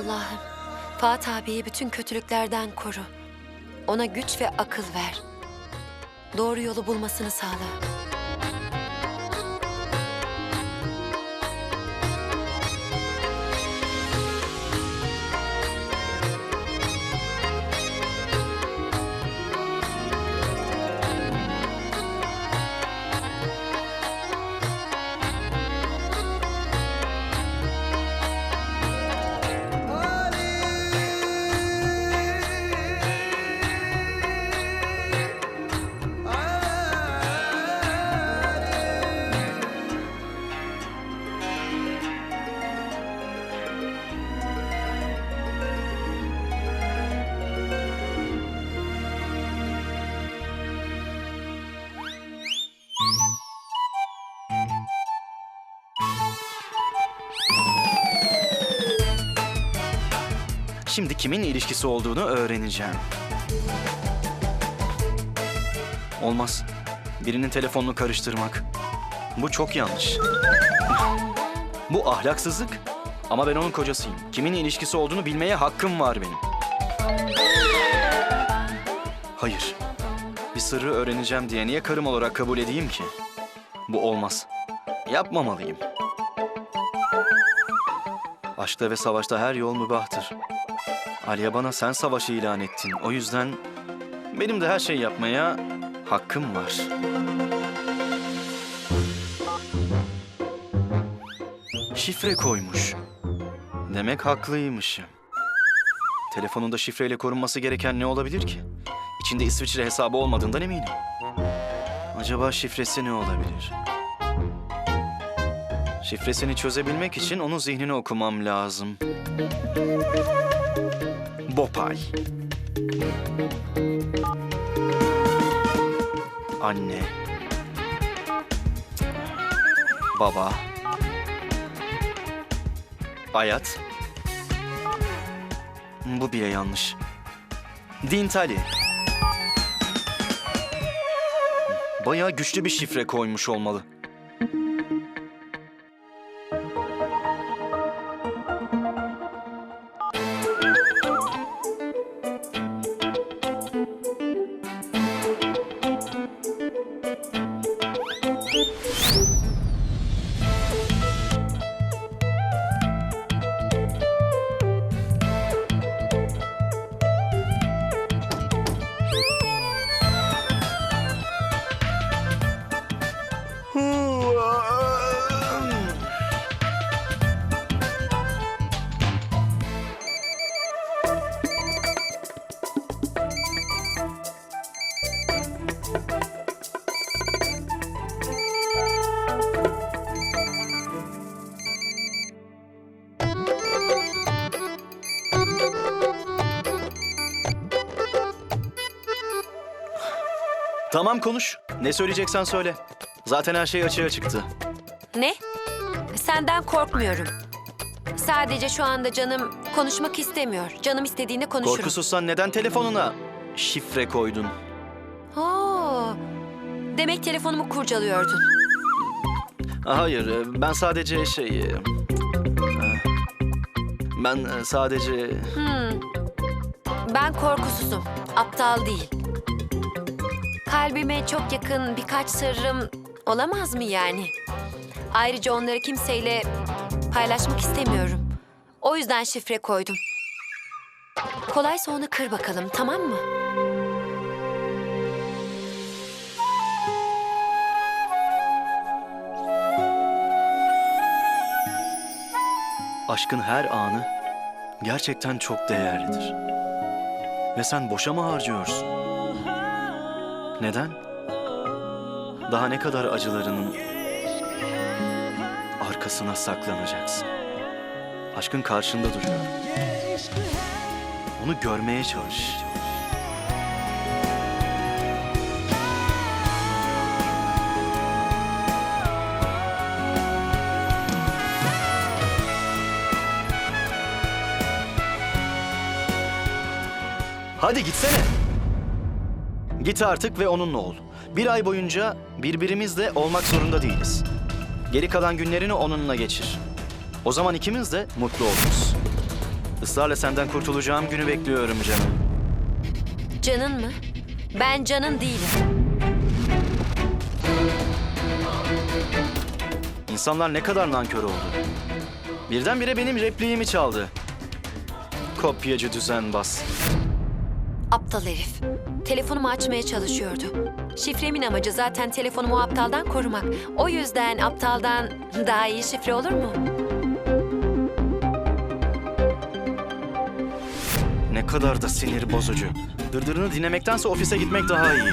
Allah'ım Fuat abiyi bütün kötülüklerden koru. Ona güç ve akıl ver. Doğru yolu bulmasını sağla. Şimdi kimin ilişkisi olduğunu öğreneceğim. Olmaz. Birinin telefonunu karıştırmak. Bu çok yanlış. Bu ahlaksızlık. Ama ben onun kocasıyım. Kimin ilişkisi olduğunu bilmeye hakkım var benim. Hayır. Bir sırrı öğreneceğim diye niye karım olarak kabul edeyim ki? Bu olmaz. Yapmamalıyım. Aşkta ve savaşta her yol mübahtır. Aliye bana sen savaşı ilan ettin. O yüzden benim de her şeyi yapmaya hakkım var. Şifre koymuş. Demek haklıymışım. Telefonunda şifreyle korunması gereken ne olabilir ki? İçinde İsviçre hesabı olmadığından eminim. Acaba şifresi ne olabilir? Şifresini çözebilmek için onun zihnini okumam lazım. Bopal. Anne. Baba. Hayat. Bu bile yanlış. Dintali. Bayağı güçlü bir şifre koymuş olmalı. Tamam konuş. Ne söyleyeceksen söyle. Zaten her şey açığa çıktı. Ne? Senden korkmuyorum. Sadece şu anda canım konuşmak istemiyor. Canım istediğinde konuşurum. Korkusuzsan neden telefonuna şifre koydun? Oo, demek telefonumu kurcalıyordun. Ha, Hayır, ben sadece şey... e, Ben sadece... Hmm. Ben korkusuzum, aptal değil. Kalbime çok yakın birkaç sırrım olamaz mı yani? Ayrıca onları kimseyle paylaşmak istemiyorum. O yüzden şifre koydum. Kolaysa onu kır bakalım, tamam mı? Aşkın her anı gerçekten çok değerlidir. Ve sen boşa mı harcıyorsun? Neden? Daha ne kadar acılarının arkasına saklanacaksın? Aşkın karşında duruyor. Onu görmeye çalış. Hadi gitsene. Git artık ve onunla ol. Bir ay boyunca birbirimizle olmak zorunda değiliz. Geri kalan günlerini onunla geçir. O zaman ikimiz de mutlu oluruz. Israrla senden kurtulacağım günü bekliyorum canım. Canın mı? Ben canın değilim. İnsanlar ne kadar nankör oldu. Birdenbire benim repliğimi çaldı. Kopyacı düzenbaz. Aptal herif. Telefonumu açmaya çalışıyordu. Şifremin amacı zaten telefonumu aptaldan korumak. O yüzden aptaldan daha iyi şifre olur mu? Ne kadar da sinir bozucu. Dırdırını dinlemektense ofise gitmek daha iyi.